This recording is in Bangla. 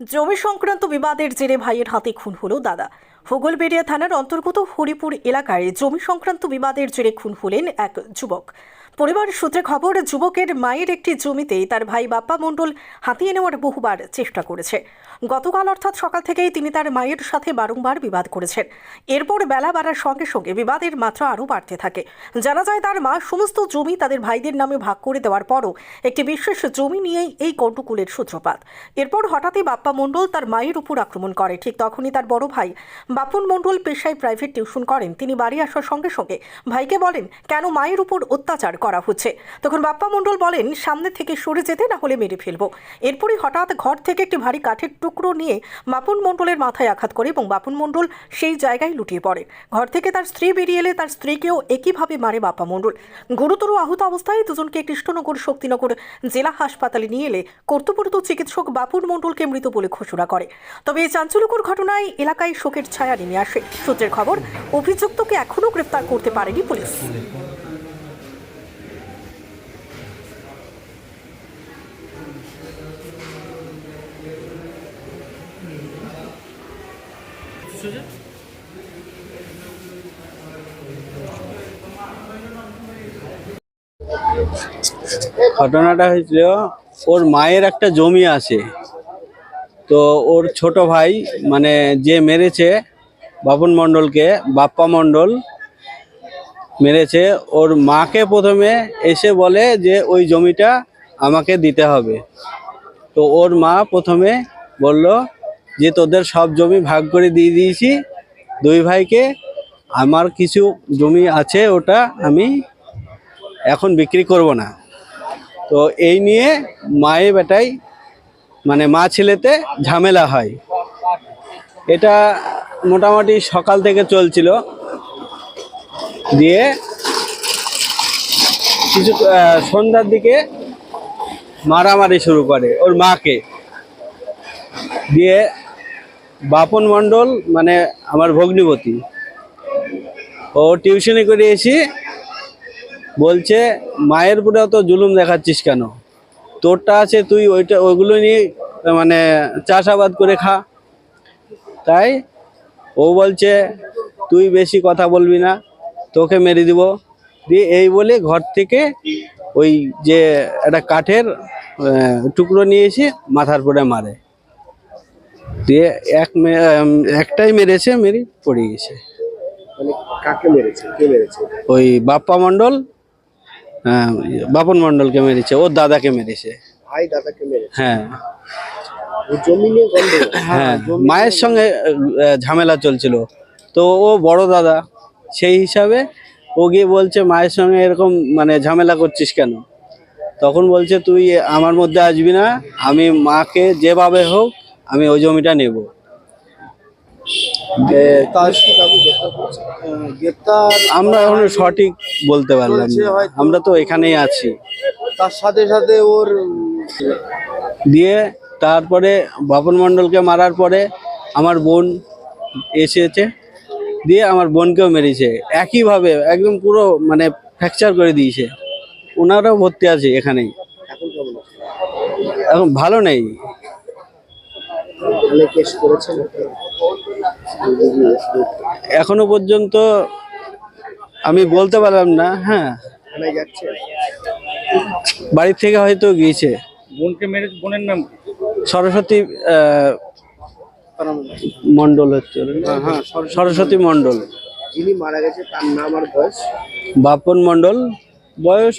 জমি সংক্রান্ত বিবাদের জেরে ভাইয়ের হাতে খুন হলো দাদা। হোগলবেড়িয়া থানার অন্তর্গত হরিপুর এলাকায় জমি সংক্রান্ত বিবাদের জেরে খুন হলেন এক যুবক। পরিবার সূত্রে খবর, যুবকের মায়ের একটি জমিতে তার ভাই বাপ্পা মণ্ডল হাতিয়ে নেওয়ার বহুবার চেষ্টা করেছে। গতকাল অর্থাৎ সকাল থেকেই তিনি তার মায়ের সাথে বারংবার বিবাদ করেছেন। এরপর বেলা বাড়ার সঙ্গে সঙ্গে বিবাদের মাত্রা আরও বাড়তে থাকে। জানা যায়, তার মা সমস্ত জমি তাদের ভাইদের নামে ভাগ করে দেওয়ার পরও একটি বিশেষ জমি নিয়েই এই কটুকুলের সূত্রপাত। এরপর হঠাৎই বাপ্পা মণ্ডল তার মায়ের উপর আক্রমণ করে। ঠিক তখনই তার বড় ভাই বাপুন মণ্ডল পেশায় প্রাইভেট টিউশন করেন। তিনি বাড়ি আসার সঙ্গে সঙ্গে ভাইকে বলেন, কেন মায়ের উপর অত্যাচার করা হচ্ছে। তখন বাপ্পা মণ্ডল বলেন, সামনে থেকে সরে যেতে না হলে মেরে ফেলব। এরপরই হঠাৎ ঘর থেকে একটি ভারী কাঠের টুকরো নিয়ে বাপুন মণ্ডলের মাথায় আঘাত করে এবং বাপুন মণ্ডল সেই জায়গায় লুটিয়ে পড়ে। ঘর থেকে তার স্ত্রী বেরিয়ে এলে তার স্ত্রীকেও একইভাবে মারে বাপ্পা মণ্ডল। গুরুতর আহত অবস্থায় দুজনকে কৃষ্ণনগর শক্তিনগর জেলা হাসপাতালে নিয়ে এলে কর্তব্যরত চিকিৎসক বাপুর মণ্ডলকে মৃত বলে ঘোষণা করে। তবে এই চাঞ্চল্যকর ঘটনায় এলাকায় শোকের ছায়া নেমে আসে। সূত্রের খবর, অভিযুক্তকে এখনও গ্রেফতার করতে পারেনি পুলিশ। ঘটনাটা হয়েছিল, ওর মায়ের একটা জমি আছে। তো ওর ছোট ভাই মানে যে মেরেছে, বাপন মণ্ডলকে, বাপ্পা মণ্ডল মেরেছে, ওর মাকে প্রথমে এসে বলে যে, ওই জমিটা আমাকে দিতে হবে। তো ওর মা প্রথমে বলল যে তোদের সব জমি ভাগ করে দিয়ে দিয়েছি, দুই ভাইকে, আমার কিছু জমি আছে ওটা আমি এখন বিক্রি করব না। তো এই নিয়ে মায়ে বেটাই মানে মা ছেলেতে ঝামেলা হয়। এটা মোটামুটি সকাল থেকে চলছিল। দিয়ে কিছু সন্ধ্যার দিকে মারামারি শুরু করে ওর মাকে। দিয়ে বাপন মণ্ডল মানে আমার ভগ্নিপতি। ও টিউশনি করে এসে বলছে, মায়ের উপরে তো জুলুম দেখাচ্ছিস কেন? তোরটা আছে, তুই ওইটা, ওইগুলো নিয়ে মানে চাষাবাদ করে খা। তাই ও বলছে, তুই বেশি কথা বলবি না, তোকে মেরে দিব। দিয়ে এই বলে ঘর থেকে ওই যে একটা কাঠের টুকরো নিয়ে এসে মাথার পরে মারে। দিয়ে এক একটাই মেরেছে মেরে পড়ে গেছে। মানে কাকে মেরেছে? কে মেরেছে? ওই বাপ্পা মণ্ডল হ্যাঁ, বাপন মণ্ডলকে মেরেছে ওর দাদাকে মেরেছে। ভাই দাদাকে মেরেছে? হ্যাঁ। হ্যাঁ মায়ের সঙ্গে ঝামেলা চলছিল। তো ও বড় দাদা সেই হিসাবে ও গিয়ে বলছে মায়ের সঙ্গে এরকম মানে ঝামেলা করছিস কেন? তখন বলছে তুই আমার মধ্যে আসবি না আমি মাকে যেভাবে হোক আমি ওই জমিটা নেব। গ্রেপ্তার আমরা এখন সঠিক বলতে পারলাম। আমরা তো এখানেই আছি। তার সাথে সাথে ওর দিয়ে তারপরে বাপন মণ্ডলকে মারার পরে আমার বোন এসেছে। দিয়ে আমার বোনকেও মেরেছে। একইভাবে একদম পুরো মানে ফ্র্যাকচার করে দিয়েছে। ওনারাও ভর্তি আছে এখানেই। এখন ভালো নেই। এখনও পর্যন্ত আমি বলতে পারলাম না হ্যাঁ। বাড়ির থেকে হয়তো গিয়েছে। বোনকে মেরে বোনের নাম সরস্বতী মন্ডল হচ্ছে হ্যাঁ সরস্বতী মণ্ডল। যিনি মারা গেছে তার নাম আর বয়স? বাপন মণ্ডল। বয়স